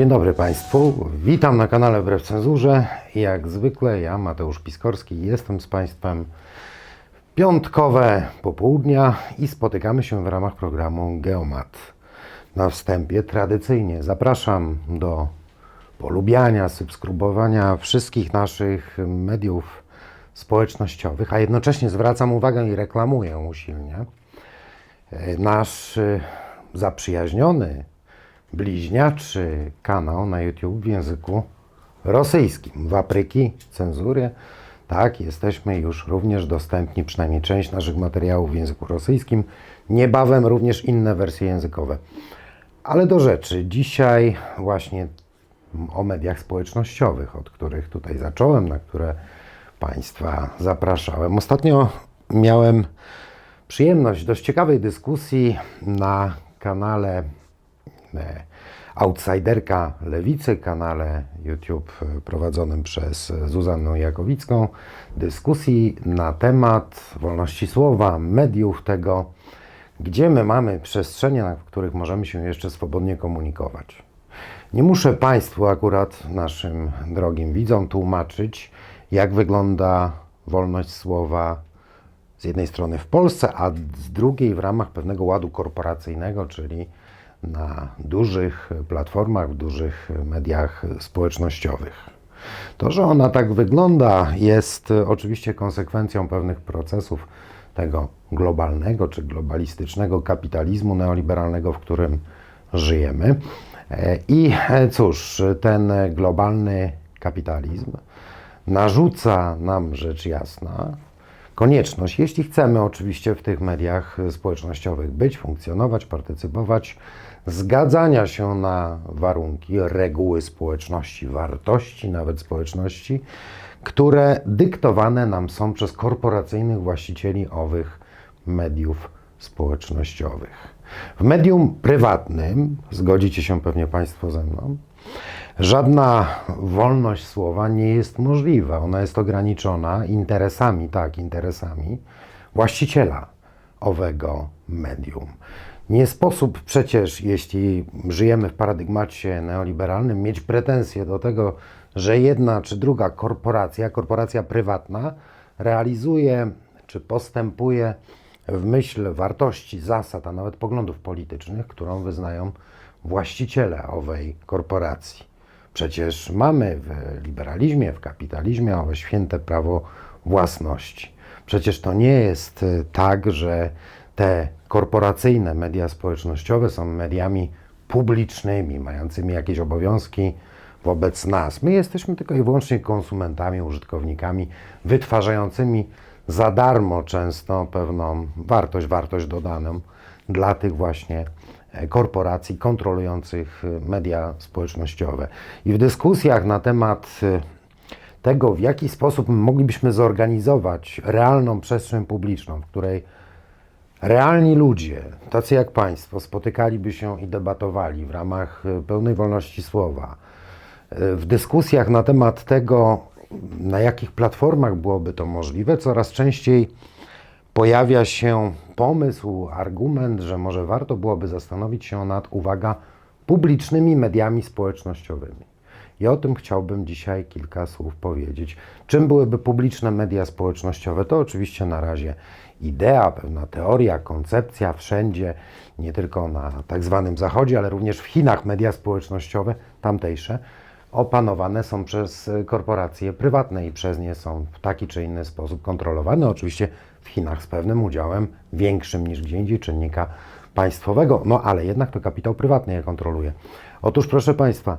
Dzień dobry Państwu, witam na kanale Wbrew Cenzurze. Jak zwykle ja, Mateusz Piskorski, jestem z Państwem piątkowe popołudnia i spotykamy się w ramach programu Geomat. Na wstępie tradycyjnie zapraszam do polubiania, subskrybowania wszystkich naszych mediów społecznościowych, a jednocześnie zwracam uwagę i reklamuję usilnie e, nasz e, zaprzyjaźniony, bliźniaczy kanał na YouTube w języku rosyjskim. Wapryki, cenzury. Tak, jesteśmy już również dostępni, przynajmniej część naszych materiałów w języku rosyjskim. Niebawem również inne wersje językowe. Ale do rzeczy. Dzisiaj właśnie o mediach społecznościowych, od których tutaj zacząłem, na które Państwa zapraszałem. Ostatnio miałem przyjemność dość ciekawej dyskusji na kanale Outsiderka Lewicy, kanale YouTube e, prowadzonym przez Zuzannę Jakowicką, dyskusji na temat wolności słowa, mediów, tego, gdzie my mamy przestrzenie, na których możemy się jeszcze swobodnie komunikować. Nie muszę Państwu, akurat naszym drogim widzom, tłumaczyć, jak wygląda wolność słowa z jednej strony w Polsce, a z drugiej w ramach pewnego ładu korporacyjnego, czyli na dużych platformach, w dużych mediach społecznościowych. To, że ona tak wygląda, jest oczywiście konsekwencją pewnych procesów tego globalnego czy globalistycznego kapitalizmu neoliberalnego, w którym żyjemy. I cóż, ten globalny kapitalizm narzuca nam rzecz jasna konieczność, jeśli chcemy oczywiście w tych mediach społecznościowych być, funkcjonować, partycypować, zgadzania się na warunki, reguły społeczności, wartości nawet społeczności, które dyktowane nam są przez korporacyjnych właścicieli owych mediów społecznościowych. W medium prywatnym, zgodzicie się pewnie Państwo ze mną, żadna wolność słowa nie jest możliwa. Ona jest ograniczona interesami, tak, interesami właściciela owego medium. Nie sposób przecież, jeśli żyjemy w paradygmacie neoliberalnym, mieć pretensje do tego, że jedna czy druga korporacja, korporacja prywatna, realizuje czy postępuje w myśl wartości, zasad, a nawet poglądów politycznych, którą wyznają właściciele owej korporacji. Przecież mamy w liberalizmie, w kapitalizmie owe święte prawo własności. Przecież to nie jest tak, że te korporacyjne media społecznościowe są mediami publicznymi, mającymi jakieś obowiązki wobec nas. My jesteśmy tylko i wyłącznie konsumentami, użytkownikami, wytwarzającymi za darmo często pewną wartość, wartość dodaną dla tych właśnie e, korporacji kontrolujących e, media społecznościowe. I w dyskusjach na temat e, tego, w jaki sposób moglibyśmy zorganizować realną przestrzeń publiczną, w której realni ludzie, tacy jak Państwo, spotykaliby się i debatowali w ramach pełnej wolności słowa, w dyskusjach na temat tego, na jakich platformach byłoby to możliwe, coraz częściej pojawia się pomysł, argument, że może warto byłoby zastanowić się nad, uwaga, publicznymi mediami społecznościowymi. I o tym chciałbym dzisiaj kilka słów powiedzieć. Czym byłyby publiczne media społecznościowe? To oczywiście na razie idea, pewna teoria, koncepcja wszędzie, nie tylko na tak zwanym Zachodzie, ale również w Chinach media społecznościowe, tamtejsze, opanowane są przez korporacje prywatne i przez nie są w taki czy inny sposób kontrolowane. Oczywiście w Chinach z pewnym udziałem większym niż gdzie indziej czynnika państwowego, no ale jednak to kapitał prywatny je kontroluje. Otóż, proszę Państwa,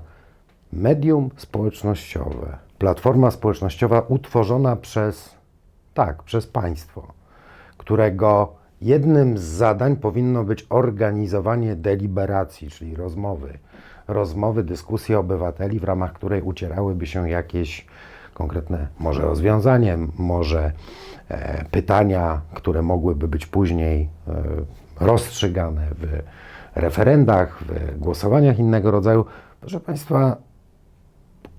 medium społecznościowe, platforma społecznościowa utworzona przez, tak, przez państwo, którego jednym z zadań powinno być organizowanie deliberacji, czyli rozmowy rozmowy, dyskusje obywateli, w ramach której ucierałyby się jakieś konkretne może rozwiązanie, może e, pytania, które mogłyby być później e, rozstrzygane w referendach, w głosowaniach innego rodzaju. Proszę Państwa,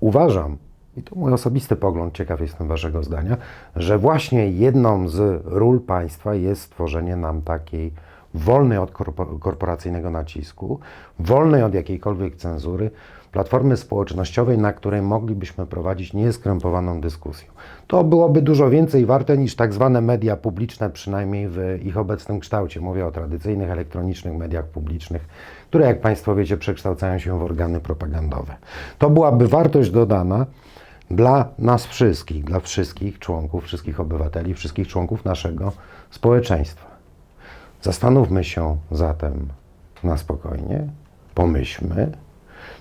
uważam, i to mój osobisty pogląd, ciekaw jestem Waszego zdania, że właśnie jedną z ról państwa jest stworzenie nam takiej wolnej od korporacyjnego nacisku, wolnej od jakiejkolwiek cenzury, platformy społecznościowej, na której moglibyśmy prowadzić nieskrępowaną dyskusję. To byłoby dużo więcej warte niż tak zwane media publiczne, przynajmniej w ich obecnym kształcie. Mówię o tradycyjnych elektronicznych mediach publicznych, które, jak Państwo wiecie, przekształcają się w organy propagandowe. To byłaby wartość dodana dla nas wszystkich, dla wszystkich członków, wszystkich obywateli, wszystkich członków naszego społeczeństwa. Zastanówmy się zatem na spokojnie, pomyślmy,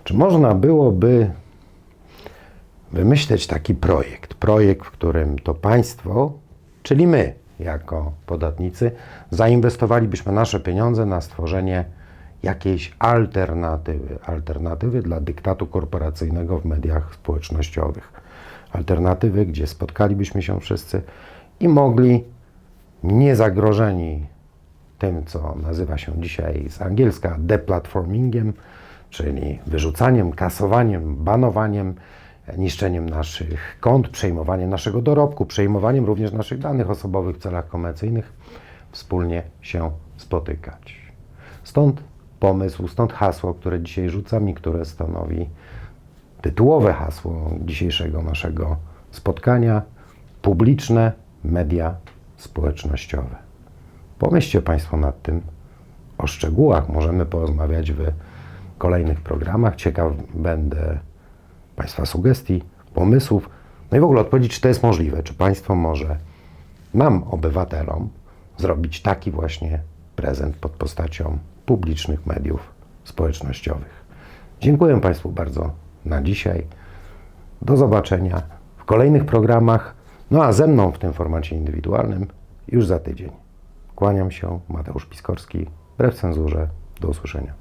czy można byłoby wymyśleć taki projekt. Projekt, w którym to państwo, czyli my, jako podatnicy, zainwestowalibyśmy nasze pieniądze na stworzenie jakiejś alternatywy. Alternatywy dla dyktatu korporacyjnego w mediach społecznościowych. Alternatywy, gdzie spotkalibyśmy się wszyscy i mogli niezagrożeni tym, co nazywa się dzisiaj z angielska deplatformingiem, czyli wyrzucaniem, kasowaniem, banowaniem, niszczeniem naszych kont, przejmowaniem naszego dorobku, przejmowaniem również naszych danych osobowych w celach komercyjnych, wspólnie się spotykać. Stąd pomysł, stąd hasło, które dzisiaj rzucam i które stanowi tytułowe hasło dzisiejszego naszego spotkania: publiczne media społecznościowe. Pomyślcie Państwo nad tym. O szczegółach możemy porozmawiać w kolejnych programach. Ciekaw będę Państwa sugestii, pomysłów, no i w ogóle odpowiedzieć, czy to jest możliwe, czy Państwo może nam, obywatelom, zrobić taki właśnie prezent pod postacią publicznych mediów społecznościowych. Dziękuję Państwu bardzo na dzisiaj. Do zobaczenia w kolejnych programach. No a ze mną w tym formacie indywidualnym już za tydzień. Kłaniam się, Mateusz Piskorski, wbrew cenzurze. Do usłyszenia.